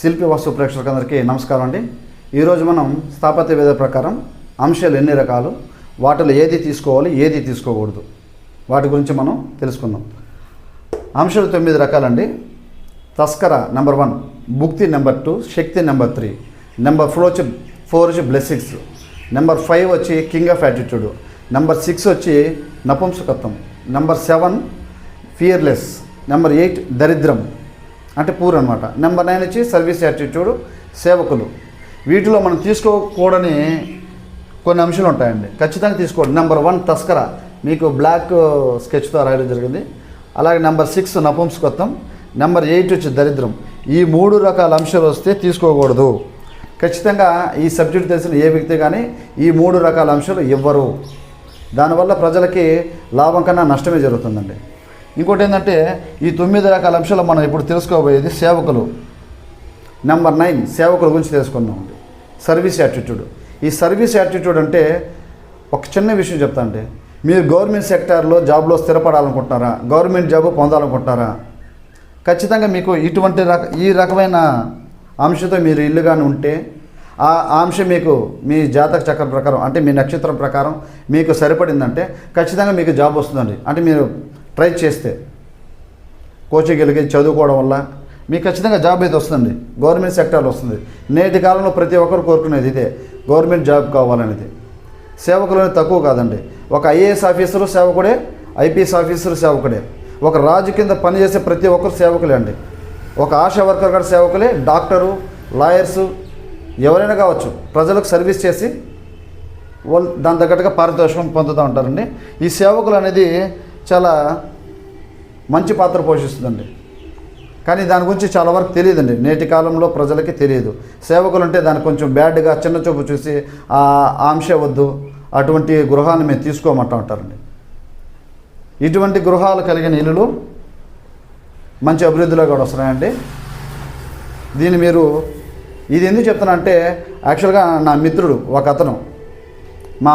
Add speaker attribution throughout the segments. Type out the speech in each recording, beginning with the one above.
Speaker 1: శిల్పి వస్తు ప్రేక్షకులందరికీ నమస్కారం అండి. ఈరోజు మనం స్థాపత్య వేద ప్రకారం అంశాలు ఎన్ని రకాలు వాటిలో ఏది తీసుకోవాలి ఏది తీసుకోకూడదు వాటి గురించి మనం తెలుసుకుందాం. అంశాలు తొమ్మిది రకాలండి. తస్కర నెంబర్ వన్ భుక్తి నెంబర్ టూ శక్తి నెంబర్ త్రీ నెంబర్ ఫోర్ వచ్చి ఫోర్ వచ్చి బ్లెస్సింగ్స్ నెంబర్ ఫైవ్ వచ్చి king of attitude number six వచ్చి నపుంసకత్వం number seven fearless number eight దరిద్రం అంటే పూర్ అనమాట నెంబర్ నైన్ వచ్చి సర్వీస్ యాటిట్యూడ్ సేవకులు. వీటిలో మనం తీసుకోకూడని కొన్ని అంశాలు ఉంటాయండి. ఖచ్చితంగా తీసుకోండి. నెంబర్ వన్ తస్కర. మీకు బ్లాక్ స్కెచ్తో రాయడం జరిగింది. అలాగే నెంబర్ సిక్స్ నపుంసకత్వం. నెంబర్ ఎయిట్ వచ్చి దరిద్రం. ఈ మూడు రకాల అంశాలు వస్తే తీసుకోకూడదు. ఖచ్చితంగా ఈ సబ్జెక్ట్ తెలిసిన ఏ వ్యక్తి కానీ ఈ మూడు రకాల అంశాలు ఇవ్వరు. దానివల్ల ప్రజలకి లాభం కన్నా నష్టమే జరుగుతుందండి. ఇంకోటి ఏంటంటే ఈ తొమ్మిది రకాల అంశాలు మనం ఇప్పుడు తెలుసుకోబోయేది సేవకులు. నెంబర్ నైన్ సేవకుల గురించి తెలుసుకుందామండి సర్వీస్ యాటిట్యూడ్ ఈ సర్వీస్ యాటిట్యూడ్ అంటే ఒక చిన్న విషయం చెప్తా అంటే మీరు గవర్నమెంట్ సెక్టార్లో జాబ్లో స్థిరపడాలనుకుంటున్నారా? Government job పొందాలనుకుంటున్నారా? ఖచ్చితంగా మీకు ఇటువంటి రక ఈ రకమైన అంశంతో మీరు ఇల్లుగాని ఉంటే ఆ ఆ అంశం మీకు మీ జాతక చక్రం ప్రకారం అంటే మీ నక్షత్రం ప్రకారం మీకు సరిపడిందంటే ఖచ్చితంగా మీకు జాబ్ వస్తుందండి. అంటే మీరు ట్రై చేస్తే కోచింగ్ వెళ్ళి చదువుకోవడం వల్ల మీకు ఖచ్చితంగా జాబ్ అయితే వస్తుంది గవర్నమెంట్ సెక్టార్లో వస్తుంది. నేటి కాలంలో ప్రతి ఒక్కరు కోరుకునేది ఇదే. గవర్నమెంట్ జాబ్ కావాలనేది. సేవకులు అనేది తక్కువ కాదండి. ఒక ఐఏఎస్ ఆఫీసరు సేవకుడే ఐపీఎస్ ఆఫీసరు సేవకుడే. ఒక రాజు కింద పనిచేసే ప్రతి ఒక్కరు సేవకులే అండి. ఒక ఆశా వర్కర్ కూడా సేవకులే డాక్టరు లాయర్సు ఎవరైనా కావచ్చు. ప్రజలకు సర్వీస్ చేసి వాళ్ళు దాని తగ్గట్టుగా పారితోషికం పొందుతూ ఉంటారండి. ఈ సేవకులు అనేది చాలా మంచి పాత్ర పోషిస్తుందండి. కానీ దాని గురించి చాలా వరకు తెలియదండి. నేటి కాలంలో ప్రజలకి తెలియదు. సేవకులు అంటే దాన్ని కొంచెం బ్యాడ్గా చిన్న చూపు చూసి ఆ ఆంశ వద్దు. అటువంటి గృహాన్ని మేము తీసుకోమంటా ఉంటారండి. ఇటువంటి గృహాలు కలిగిన ఇల్లులు మంచి అభివృద్ధిలో కూడా వస్తున్నాయండి. దీన్ని మీరు ఇది ఎందుకు చెప్తున్నా అంటే యాక్చువల్గా నా మిత్రుడు ఒక అతను మా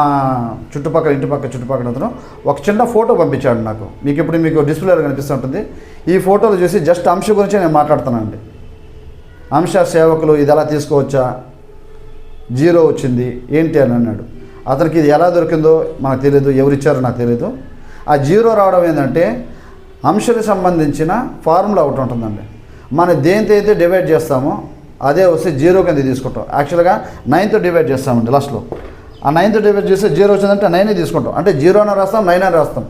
Speaker 1: చుట్టుపక్కల ఇంటి పక్క చుట్టుపక్కల అతను ఒక చిన్న ఫోటో పంపించాడు నాకు. మీకు ఇప్పుడు మీకు డిస్ప్లేలో కనిపిస్తుంటుంది ఈ ఫోటోలు చూసి జస్ట్ అంశ గురించి నేను మాట్లాడుతానండి అంశ సేవకులు ఇది ఎలా తీసుకోవచ్చా? జీరో వచ్చింది. ఏంటి అని అన్నాడు. అతనికి ఇది ఎలా దొరికిందో మాకు తెలియదు ఎవరిచ్చారో నాకు తెలియదు ఆ జీరో రావడం ఏంటంటే అంశానికి సంబంధించిన ఫార్ములా ఒకటి ఉంటుందండి. మనం దేనితో అయితే డివైడ్ చేస్తామో అదే వస్తే జీరో కింద తీసుకుంటాం. యాక్చువల్గా నైన్తో డివైడ్ చేస్తామండి లాస్ట్లో ఆ నైన్తో డివైడ్ చేస్తే జీరో వచ్చిందంటే నైనే తీసుకుంటాం. అంటే జీరో అని రాస్తాం నైన్ అని రాస్తాం.